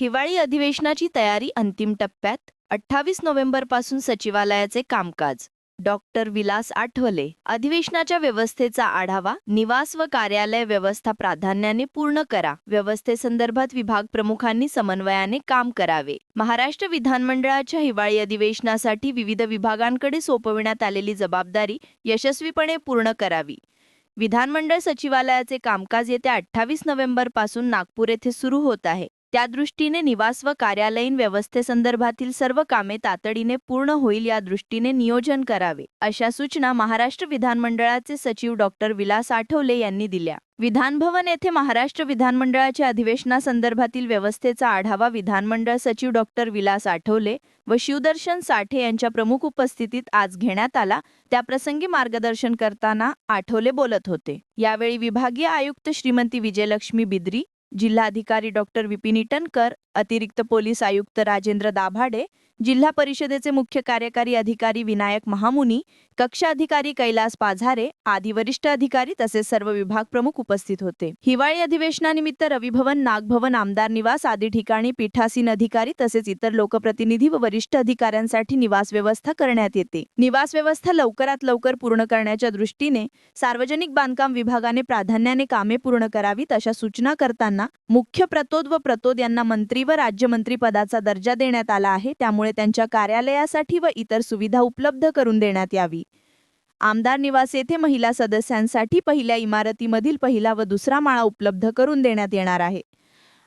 हिवाळी अधिवेशनाची तयारी अंतिम टप्प्यात अठ्ठावीस नोव्हेंबरपासून सचिवालयाचे कामकाज. डॉक्टर विलास आठवले अधिवेशनाच्या व्यवस्थेचा आढावा निवास व कार्यालय व्यवस्था प्राधान्याने पूर्ण करा व्यवस्थेसंदर्भात विभाग प्रमुखांनी समन्वयाने काम करावे. महाराष्ट्र विधानमंडळाच्या हिवाळी अधिवेशनासाठी विविध विभागांकडे सोपविण्यात आलेली जबाबदारी यशस्वीपणे पूर्ण करावी. विधानमंडळ सचिवालयाचे कामकाज येत्या अठ्ठावीस नोव्हेंबरपासून नागपूर येथे सुरू होत आहे. त्या दृष्टीने निवास व कार्यालयीन व्यवस्थेसंदर्भातील सर्व कामे तातडीने पूर्ण होईल या दृष्टीने नियोजन करावे अशा सूचना महाराष्ट्र विधानमंडळाचे सचिव डॉक्टर विलास आठवले यांनी दिल्या. विधानभवन येथे महाराष्ट्र विधानमंडळाच्या अधिवेशनासंदर्भातील व्यवस्थेचा आढावा विधानमंडळ सचिव डॉक्टर विलास आठवले व शिवदर्शन साठे यांच्या प्रमुख उपस्थितीत आज घेण्यात आला. त्याप्रसंगी मार्गदर्शन करताना आठवले बोलत होते. यावेळी विभागीय आयुक्त श्रीमती विजयलक्ष्मी बिद्री जिल्हाधिकारी डॉक्टर विपिन इटनकर अतिरिक्त पोलीस आयुक्त राजेंद्र दाभाडे जिल्हा परिषदेचे मुख्य कार्यकारी अधिकारी विनायक महामुनी कक्ष अधिकारी कैलास पाझारे आदी वरिष्ठ अधिकारी तसेच सर्व विभाग प्रमुख उपस्थित होते. हिवाळी अधिवेशनानिमित्त रविभवन नागभवन आमदार निवास आदी ठिकाणी पीठासीन अधिकारी तसेच इतर लोकप्रतिनिधी व वरिष्ठ अधिकाऱ्यांसाठी निवास व्यवस्था करण्यात येते. निवास व्यवस्था लवकरात लवकर पूर्ण करण्याच्या दृष्टीने सार्वजनिक बांधकाम विभागाने प्राधान्याने कामे पूर्ण करावीत अशा सूचना करताना मुख्य प्रतोद व प्रतोद यांना मंत्री व राज्यमंत्री पदाचा दर्जा देण्यात आला आहे त्यामुळे त्यांच्या कार्यालयासाठी व इतर सुविधा उपलब्ध करून देण्यात यावी. आमदार निवास येथे महिला सदस्यांसाठी पहिल्या इमारतीमधील पहिला व दुसरा माळा उपलब्ध करून देण्यात येणार आहे.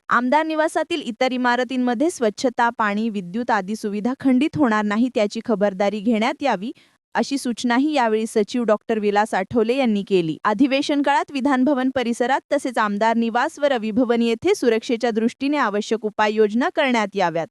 आमदार निवासातील इतर इमारतींमध्ये स्वच्छता पाणी विद्युत आदी सुविधा खंडित होणार नाही त्याची खबरदारी घेण्यात यावी अशी सूचनाही यावेळी सचिव डॉक्टर विलास आठवले यांनी केली. अधिवेशन काळात विधानभवन परिसरात तसेच आमदार निवास व रविभवन येथे सुरक्षेच्या दृष्टीने आवश्यक उपाययोजना करण्यात याव्यात.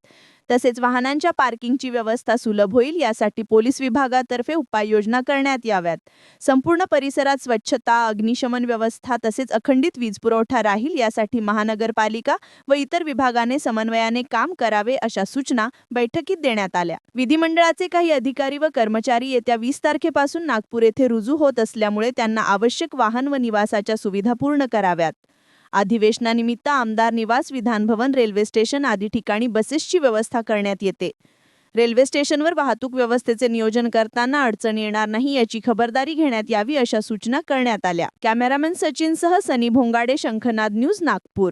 तसेच वाहनांच्या पार्किंगची व्यवस्था सुलभ होईल यासाठी पोलीस विभागातर्फे उपाययोजना करण्यात याव्यात. संपूर्ण परिसरात स्वच्छता अग्निशमन व्यवस्था तसेच अखंडित वीज पुरवठा राहील यासाठी महानगरपालिका व इतर विभागाने समन्वयाने काम करावे अशा सूचना बैठकीत देण्यात आल्या. विधिमंडळाचे काही अधिकारी व कर्मचारी येत्या वीस तारखेपासून नागपूर येथे रुजू होत असल्यामुळे त्यांना आवश्यक वाहन व निवासाच्या सुविधा पूर्ण कराव्यात. अधिवेशनानिमित्त आमदार निवास विधानभवन रेल्वे स्टेशन आदी ठिकाणी बसेसची व्यवस्था करण्यात येते. रेल्वे स्टेशनवर वाहतूक व्यवस्थेचे नियोजन करताना अडचण येणार नाही याची खबरदारी घेण्यात यावी अशा सूचना करण्यात आल्या. कॅमेरामॅन सचिनसह सनी भोंगाडे शंखनाद न्यूज नागपूर.